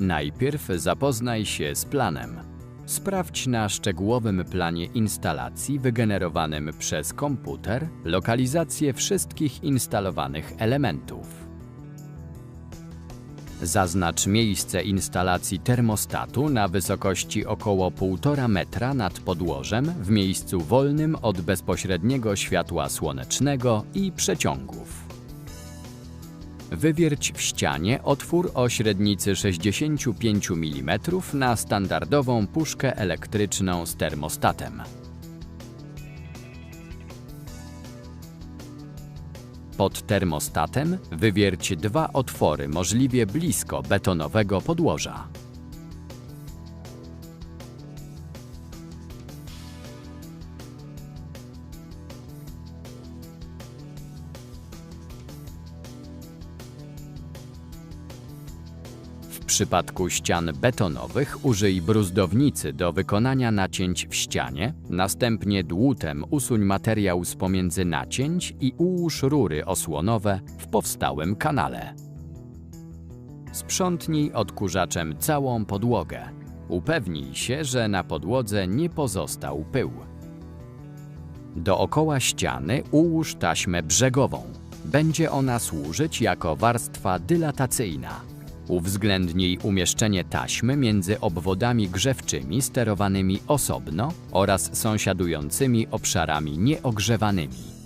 Najpierw zapoznaj się z planem. Sprawdź na szczegółowym planie instalacji wygenerowanym przez komputer lokalizację wszystkich instalowanych elementów. Zaznacz miejsce instalacji termostatu na wysokości około 1,5 metra nad podłożem w miejscu wolnym od bezpośredniego światła słonecznego i przeciągów. Wywierć w ścianie otwór o średnicy 65 mm na standardową puszkę elektryczną z termostatem. Pod termostatem wywierć dwa otwory możliwie blisko betonowego podłoża. Przypadku ścian betonowych użyj bruzdownicy do wykonania nacięć w ścianie, następnie dłutem usuń materiał z pomiędzy nacięć i ułóż rury osłonowe w powstałym kanale. Sprzątnij odkurzaczem całą podłogę. Upewnij się, że na podłodze nie pozostał pył. Dookoła ściany ułóż taśmę brzegową. Będzie ona służyć jako warstwa dylatacyjna. Uwzględnij umieszczenie taśmy między obwodami grzewczymi sterowanymi osobno oraz sąsiadującymi obszarami nieogrzewanymi.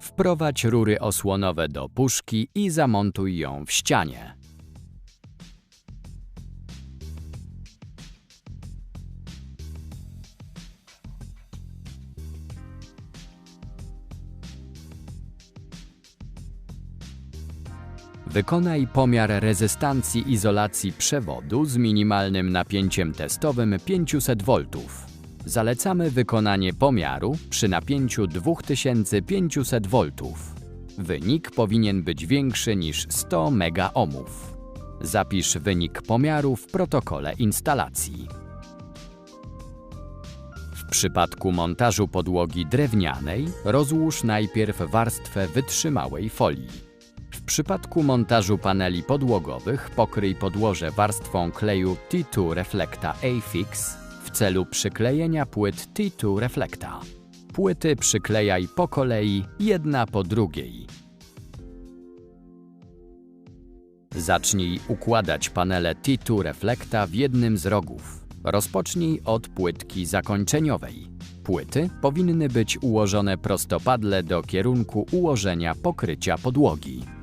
Wprowadź rury osłonowe do puszki i zamontuj ją w ścianie. Wykonaj pomiar rezystancji izolacji przewodu z minimalnym napięciem testowym 500 V. Zalecamy wykonanie pomiaru przy napięciu 2500 V. Wynik powinien być większy niż 100 megaohmów. Zapisz wynik pomiaru w protokole instalacji. W przypadku montażu podłogi drewnianej rozłóż najpierw warstwę wytrzymałej folii. W przypadku montażu paneli podłogowych pokryj podłoże warstwą kleju T2 Reflecta A-Fix w celu przyklejenia płyt T2 Reflecta. Płyty przyklejaj po kolei, jedna po drugiej. Zacznij układać panele T2 Reflecta w jednym z rogów. Rozpocznij od płytki zakończeniowej. Płyty powinny być ułożone prostopadle do kierunku ułożenia pokrycia podłogi.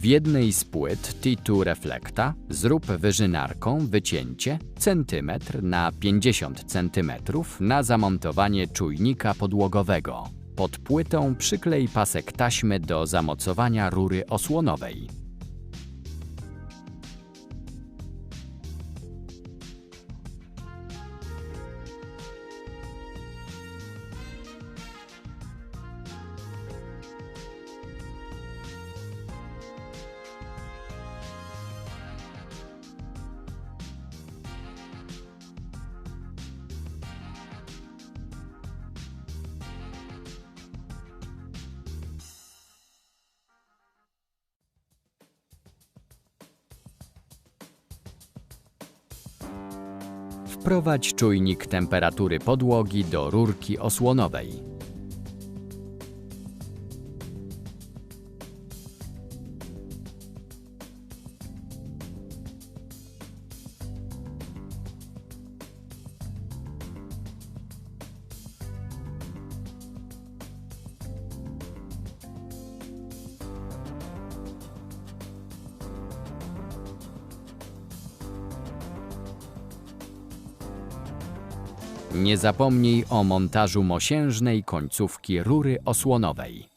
W jednej z płyt T2 Reflecta zrób wyżynarką wycięcie centymetr na 50 cm na zamontowanie czujnika podłogowego. Pod płytą przyklej pasek taśmy do zamocowania rury osłonowej. Wprowadź czujnik temperatury podłogi do rurki osłonowej. Nie zapomnij o montażu mosiężnej końcówki rury osłonowej.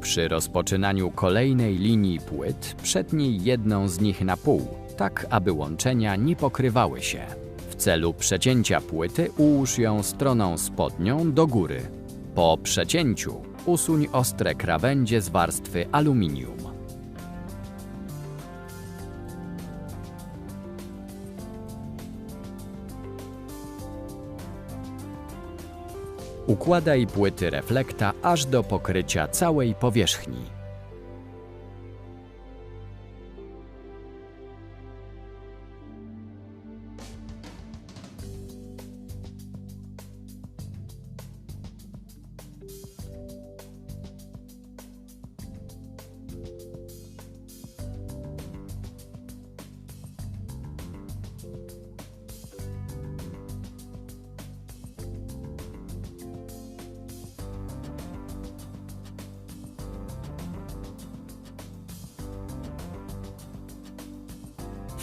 Przy rozpoczynaniu kolejnej linii płyt przetnij jedną z nich na pół, tak aby łączenia nie pokrywały się celu przecięcia płyty ułóż ją stroną spodnią do góry. Po przecięciu usuń ostre krawędzie z warstwy aluminium. Układaj płyty reflekta aż do pokrycia całej powierzchni.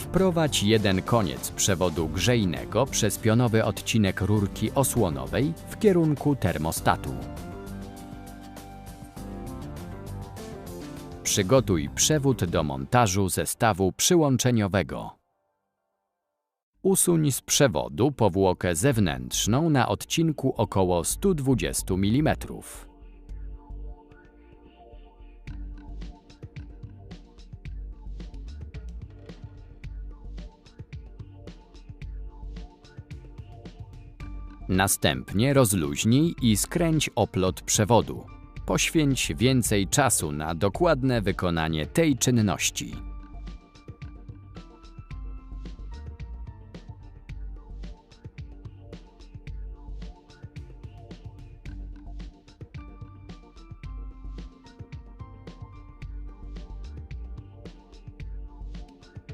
Wprowadź jeden koniec przewodu grzejnego przez pionowy odcinek rurki osłonowej w kierunku termostatu. Przygotuj przewód do montażu zestawu przyłączeniowego. Usuń z przewodu powłokę zewnętrzną na odcinku około 120 mm. Następnie rozluźnij i skręć oplot przewodu. Poświęć więcej czasu na dokładne wykonanie tej czynności.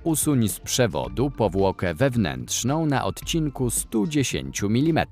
Usuń z przewodu powłokę wewnętrzną na odcinku 110 mm.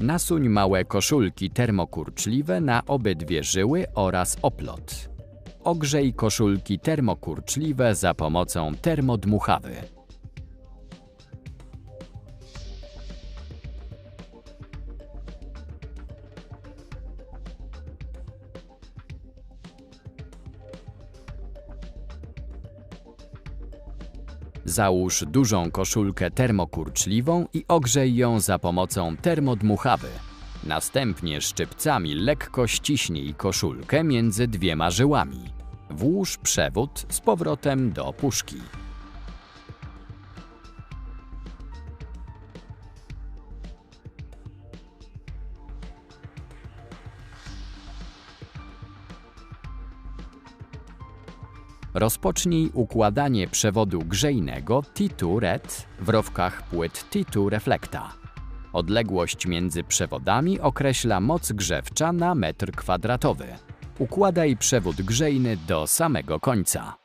Nasuń małe koszulki termokurczliwe na obydwie żyły oraz oplot. Ogrzej koszulki termokurczliwe za pomocą termodmuchawy. Załóż dużą koszulkę termokurczliwą i ogrzej ją za pomocą termodmuchawy. Następnie szczypcami lekko ściśnij koszulkę między dwiema żyłami. Włóż przewód z powrotem do puszki. Rozpocznij układanie przewodu grzejnego T2 Red w rowkach płyt T2 Reflecta. Odległość między przewodami określa moc grzewcza na metr kwadratowy. Układaj przewód grzejny do samego końca.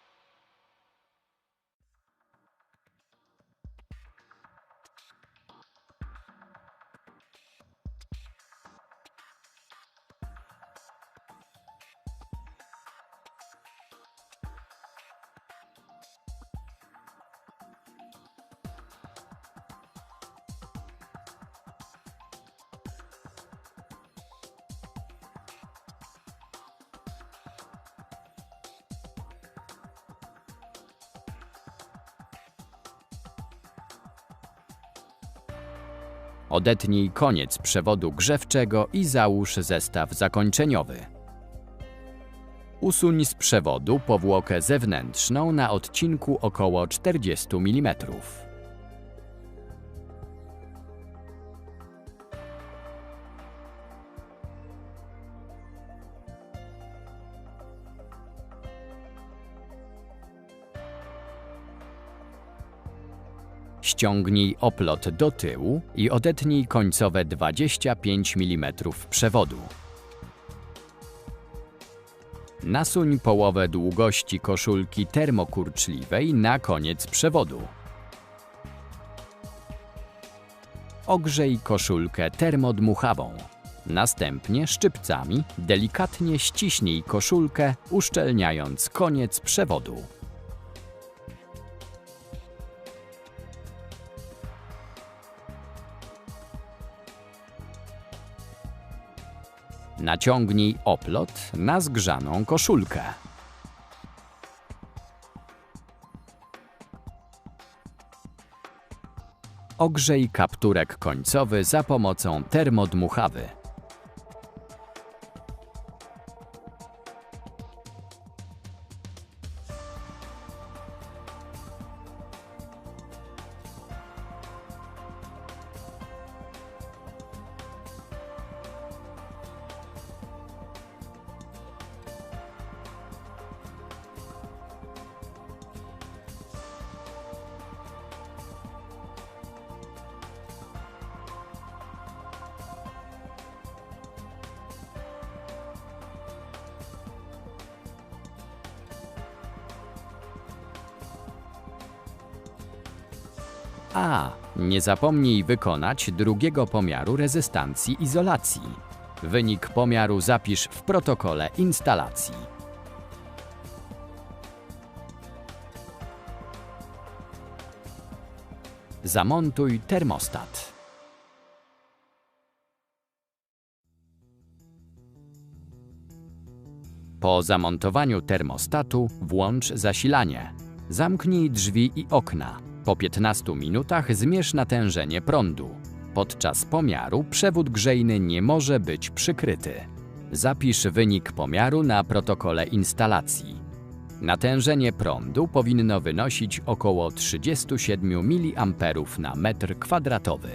Odetnij koniec przewodu grzewczego i załóż zestaw zakończeniowy. Usuń z przewodu powłokę zewnętrzną na odcinku około 40 mm. Ściągnij oplot do tyłu i odetnij końcowe 25 mm przewodu. Nasuń połowę długości koszulki termokurczliwej na koniec przewodu. Ogrzej koszulkę termodmuchawą. Następnie szczypcami delikatnie ściśnij koszulkę, uszczelniając koniec przewodu. Naciągnij oplot na zgrzaną koszulkę. Ogrzej kapturek końcowy za pomocą termodmuchawy. A. Nie zapomnij wykonać drugiego pomiaru rezystancji izolacji. Wynik pomiaru zapisz w protokole instalacji. Zamontuj termostat. Po zamontowaniu termostatu włącz zasilanie. Zamknij drzwi i okna. Po 15 minutach zmierz natężenie prądu. Podczas pomiaru przewód grzejny nie może być przykryty. Zapisz wynik pomiaru na protokole instalacji. Natężenie prądu powinno wynosić około 37 mA na metr kwadratowy.